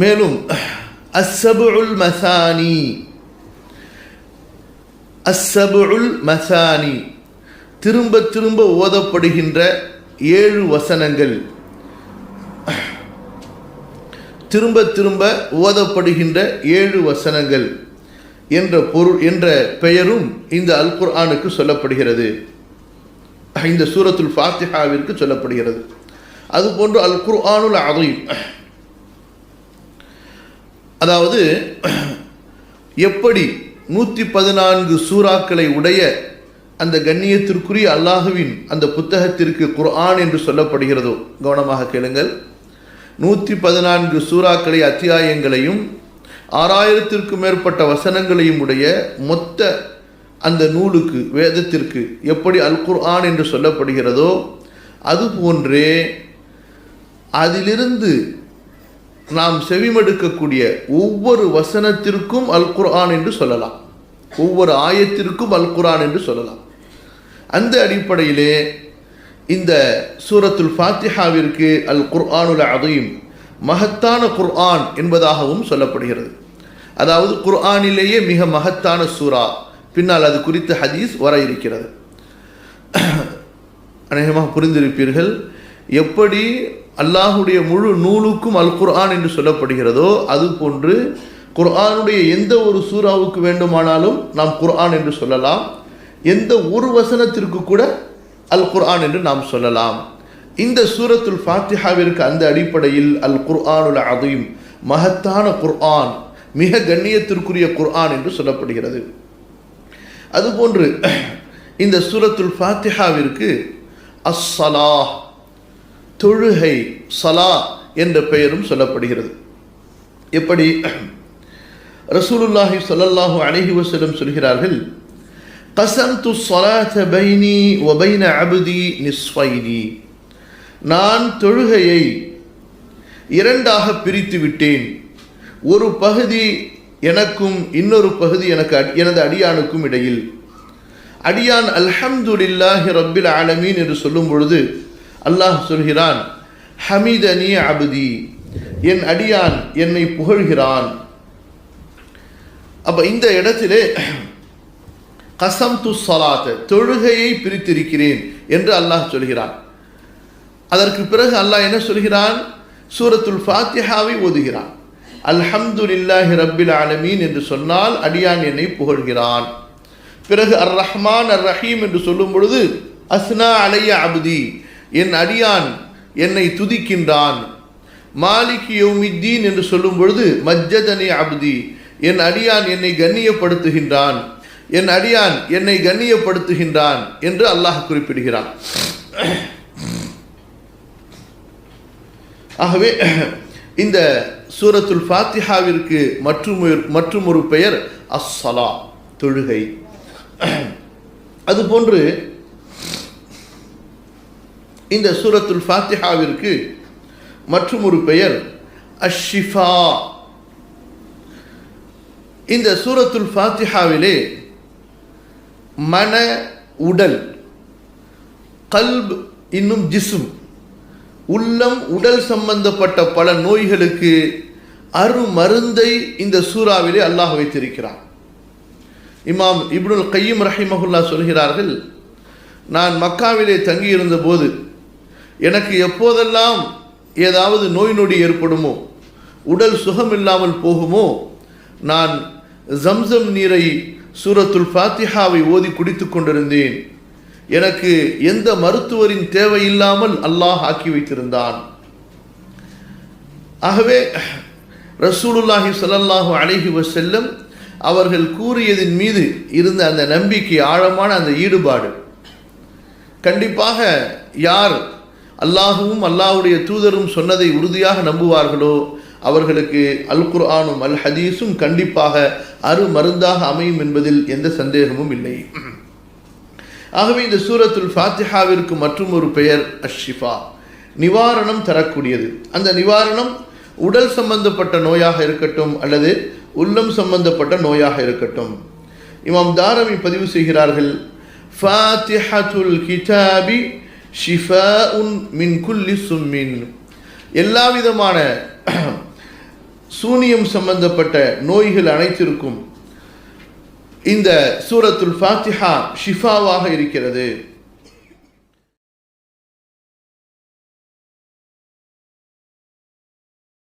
மேலும் அஸ்ஸபுல் மசானி. அஸ்ஸபுல் மசானி. திரும்ப திரும்ப ஓதப்படுகின்ற ஏழு வசனங்கள். திரும்ப திரும்ப ஓதப்படுகின்ற ஏழு வசனங்கள் என்ற பொருள் என்ற பெயரும் இந்த அல் குர்ஆனுக்கு சொல்லப்படுகிறது. இந்த சூரத்துல் ஃபாத்திஹாவிற்கு சொல்லப்படுகிறது. அதுபோன்று அல் குர்ஆனுல் அதீம் அதாவது எப்படி நூற்றி பதினான்கு சூறாக்களை உடைய அந்த கண்ணியத்திற்குரிய அல்லாஹுவின் அந்த புத்தகத்திற்கு குர்ஆன் என்று சொல்லப்படுகிறதோ? கவனமாக கேளுங்கள். நூற்றி பதினான்கு சூறாக்களை அத்தியாயங்களையும் ஆறாயிரத்திற்கும் மேற்பட்ட வசனங்களையும் உடைய மொத்த அந்த நூலுக்கு வேதத்திற்கு எப்படி அல் குர்ஆன் என்று சொல்லப்படுகிறதோ அதுபோன்றே அதிலிருந்து நாம் செவிமடுக்கக்கூடிய ஒவ்வொரு வசனத்திற்கும் அல் குர்ஆன் என்று சொல்லலாம். ஒவ்வொரு ஆயத்திற்கும் அல் குர்ஆன் என்று சொல்லலாம். அந்த அடிப்படையிலே இந்த சூரத்துல் ஃபாத்திஹாவிற்கு அல் குர்ஆனுல் அதையும் மகத்தான குர்ஆன் என்பதாகவும் சொல்லப்படுகிறது. அதாவது குர்ஆனிலேயே மிக மகத்தான சூரா. பின்னால் அது குறித்த ஹதீஸ் வர இருக்கிறது. அநேகமாக புரிந்திருப்பீர்கள். எப்படி அல்லாஹுடைய முழு நூலுக்கும் அல் குர்ஆன் என்று சொல்லப்படுகிறதோ அதுபோன்று குர்ஆனுடைய எந்த ஒரு சூறாவுக்கு வேண்டுமானாலும் நாம் குர்ஆன் என்று சொல்லலாம். எந்த ஒரு வசனத்திற்கு கூட அல் குர்ஆன் என்று நாம் சொல்லலாம். இந்த சூரத்துல் ஃபாத்திஹாவிற்கு அந்த அடிப்படையில் அல் குர்ஆனுல் அதீம் மகத்தான குர்ஆன் மிக கண்ணியத்திற்குரிய குர்ஆன் என்று சொல்லப்படுகிறது. அதுபோன்று இந்த சூரத்துல் ஃபாத்திஹாவிற்கு அஸ்ஸலாஹ் தொழுகை சலா என்ற பெயரும் சொல்லப்படுகிறது. எப்படி ரசூலுல்லாஹி சொல்லல்லாஹு அலைஹி வசலம் சொல்கிறார்கள் கசம்து ஸலாத பைனி ஒபைன அபுதி நிஸ்வைனி நிஸ்ஃபைனி. நான் தொழுகையை இரண்டாக பிரித்து விட்டேன். ஒரு பகுதி எனக்கும் இன்னொரு பகுதி எனக்கு எனது அடியானுக்கும் இடையில். அடியான் அல்ஹம்துலில்லாஹி ரப்பில் ஆலமீன் என்று சொல்லும் பொழுது அல்லாஹ் சொல்கிறான் ஹமீதனி அபுதி என் அடியான் என்னை புகழ்கிறான். அப்போ இந்த இடத்திலே கசம் து சலாத் தொழுகையை பிரித்திருக்கிறேன் என்று அல்லாஹ் சொல்கிறான். அதற்கு பிறகு அல்லாஹ் என்ன சொல்கிறான்? சூரத்துல் ஃபாத்திஹாவை ஓதுகிறான். அல்ஹம்துலில்லாஹி ரப்பில் ஆலமீன் என்று சொன்னால் அடியான் என்னை புகழ்கிறான். பிறகு அர் ரஹ்மான் அர் ரஹீம் என்று சொல்லும் பொழுது அஸ்னா அலைய அபுதி என் அடியான் என்னை துதிக்கின்றான். மாலிக் யௌமித்தீன் என்று சொல்லும் பொழுது மஜ்ஜதனி அப்தி என் அடியான் என்னை கண்ணியப்படுத்துகின்றான். என் அடியான் என்னை கண்ணியப்படுத்துகின்றான் என்று அல்லாஹ் குறிப்பிடுகிறான். ஆகவே இந்த சூரத்துல் ஃபாத்திஹாவிற்கு மற்றும் மற்றும் ஒரு பெயர் அஸ்ஸலா தொழுகை. அதுபோன்று இந்த சூரத்துல் ஃபாத்திஹாவிற்கு மற்றும் ஒரு பெயர் அஷ்ஷிஃபா. இந்த சூரத்துல் ஃபாத்திஹாவிலே மன உடல் கல்ப் இன்னும் ஜிசும் உள்ளம் உடல் சம்பந்தப்பட்ட பல நோய்களுக்கு அருமருந்தை இந்த சூறாவிலே அல்லாஹ் வைத்திருக்கிறான். இமாம் இப்னுல் கையம் ரஹிமஹுல்லா சொல்கிறார்கள் நான் மக்காவிலே தங்கியிருந்த போது எனக்கு எப்போதெல்லாம் ஏதாவது நோய் நொடி ஏற்படுமோ உடல் சுகம் இல்லாமல் போகுமோ நான் ஜம்சம் நீரை சூரத்துல் ஃபாத்திஹாவை ஓதி குடித்து கொண்டிருந்தேன். எனக்கு எந்த மருத்துவரின் தேவையில்லாமல் அல்லாஹ் ஆக்கி வைத்திருந்தான். ஆகவே ரசூலுல்லாஹி ஸல்லல்லாஹு அலைஹி செல்லும் அவர்கள் கூறியதின் மீது இருந்த அந்த நம்பிக்கை ஆழமான அந்த ஈடுபாடு. கண்டிப்பாக யார் அல்லாஹுவும் அல்லாஹுடைய தூதரும் சொன்னதை உறுதியாக நம்புவார்களோ? அவர்களுக்கு அல் குர்ஆனும் அல் ஹதீஸும் கண்டிப்பாக அருமருந்தாக அமையும் என்பதில் எந்த சந்தேகமும் இல்லை. ஆகவே இந்த சூரத்துல் ஃபாத்திஹாவிற்கு மற்றும் ஒரு பெயர் அஷ்ஷிஃபா. நிவாரணம் தரக்கூடியது. அந்த நிவாரணம் உடல் சம்பந்தப்பட்ட நோயாக இருக்கட்டும் அல்லது உள்ளம் சம்பந்தப்பட்ட நோயாக இருக்கட்டும். இமாம் தாரமி பதிவு செய்கிறார்கள் ஃபாத்திஹத்துல் கிதாபி ஷிஃபா உன் மின் குல்லி சும்மின். எல்லா விதமான சூனியம் சம்பந்தப்பட்ட நோய்கள் அனைத்திற்கும் இந்த சூரத்துல் ஃபாத்திஹா ஷிஃபாவாக இருக்கிறது.